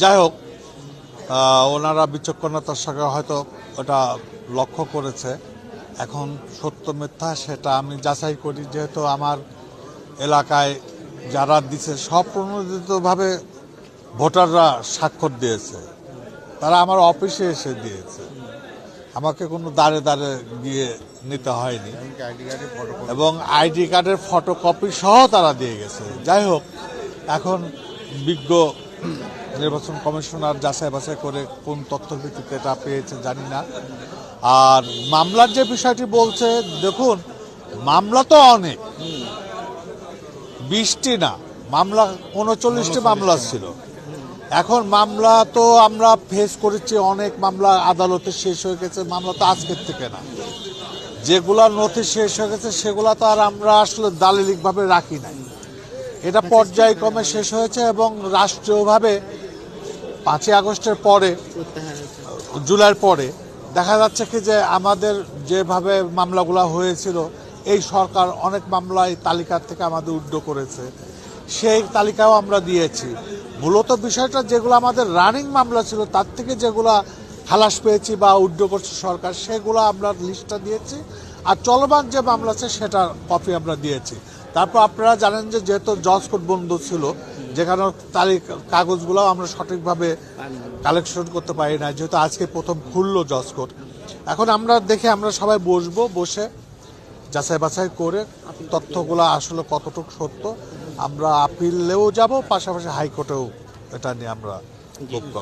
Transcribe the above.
যাই হোক ওনারা বিচক্ষণতার সঙ্গে হয়তো ওটা লক্ষ্য করেছে। এখন সত্য মিথ্যা সেটা আমি যাচাই করি, যেহেতু আমার এলাকায় যারা দিছে সব প্রণোদিতভাবে ভোটাররা স্বাক্ষর দিয়েছে। তারা আমার অফিসে এসে দিয়েছে। আমাকে কোনো দাঁড়ে দাঁড়ে গিয়ে নিতে হয়নি। এবং আইডি কার্ডের ফটোকপি সহ তারা দিয়ে গেছে। যাই হোক, এখন বিজ্ঞ নির্বাচন কমিশনার যাচাই বাছাই করে কোন তথ্য ভিত্তিতে এটা পেয়েছে জানি না। আর মামলার যে বিষয়টি বলছে দেখুন মামলা তো অনেক। বিশটি না মামলা উনচল্লিশটি মামলা ছিল। এখন মামলা তো আমরা ফেস করেছি অনেক মামলা আদালতে শেষ হয়ে গেছে মামলা তো আজকের থেকে না। যেগুলা নথি শেষ হয়ে গেছে সেগুলা তো আর আমরা আসলে দালিলিকভাবে রাখি নাই। এটা পর্যায়ক্রমে শেষ হয়েছে এবং রাষ্ট্রীয়ভাবে পাঁচই আগস্টের পরে জুলাইয়ের পরে দেখা যাচ্ছে কি যে আমাদের যেভাবে মামলাগুলো হয়েছিল এই সরকার অনেক মামলা এই তালিকার থেকে আমাদের উড্ড করেছে। সেই তালিকাও আমরা দিয়েছি। মূলত বিষয়টা যেগুলো আমাদের রানিং মামলা ছিল তার থেকে যেগুলো খালাস পেয়েছি বা উড্ড করছে সরকার সেগুলো আমরা লিস্টটা দিয়েছি। আর চলমান যে মামলা আছে সেটার কপি আমরা দিয়েছি। তারপর আপনারা জানেন যে যেহেতু জজ কোর্ট বন্ধ ছিল, যেখানে তারিখ কাগজগুলো আমরা সঠিকভাবে কালেকশন করতে পারি না যেহেতু আজকে প্রথম খুললো জজ কোর্ট এখন আমরা দেখে আমরা সবাই বসবো, বসে যাচাই বাছাই করে তথ্যগুলো আসলে কতটুকু সত্য, আমরা আপিলেও যাব, পাশাপাশি হাইকোর্টেও এটা নিয়ে আমরা ভোগ করব।